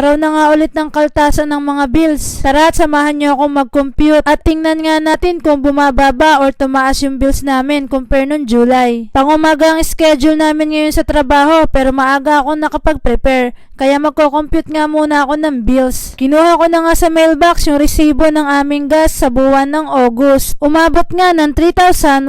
Araw na nga ulit ng kaltasan ng mga bills. Tara at samahan niyo ako mag-compute at tingnan nga natin kung bumababa or tumaas yung bills namin compare nung July. Pangumaga ang schedule namin ngayon sa trabaho pero maaga ako nakapag-prepare kaya magko-compute nga muna ako ng bills. Kinuha ko na nga sa mailbox yung resibo ng aming gas sa buwan ng August. Umabot nga ng 3,117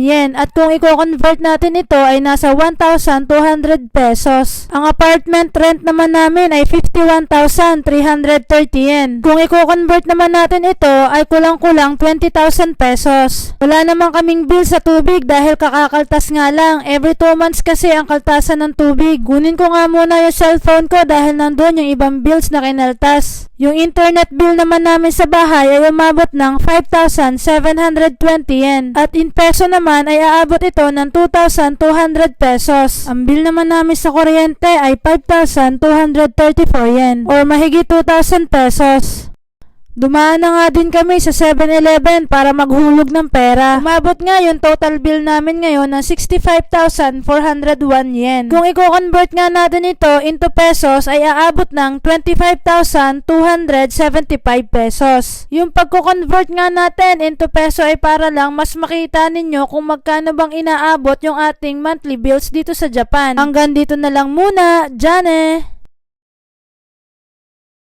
yen at kung i-convert natin ito ay nasa 1,200 pesos. Ang apartment rent naman namin ay 51,330 yen. Kung i-convert naman natin ito ay kulang-kulang 20,000 pesos. Wala naman kaming bill sa tubig dahil kakakaltas nga lang. Every 2 months kasi ang kaltasan ng tubig. Kunin ko nga muna yung cellphone ko dahil nandun yung ibang bills na kinaltas. Yung internet bill naman namin sa bahay ay umabot ng 5,720 yen. At in peso naman ay aabot ito ng 2,200 pesos. Ang bill naman namin sa kuryente ay 5,234 yen or mahigit 2,000 pesos. Dumaan na nga din kami sa 7-Eleven para maghulog ng pera. Umabot nga yung total bill namin ngayon ng 65,401 yen. Kung i-convert nga natin ito into pesos ay aabot ng 25,275 pesos. Yung pagko-convert nga natin into peso ay para lang mas makita ninyo kung magkano bang inaabot yung ating monthly bills dito sa Japan. Hanggang dito na lang muna. Jane!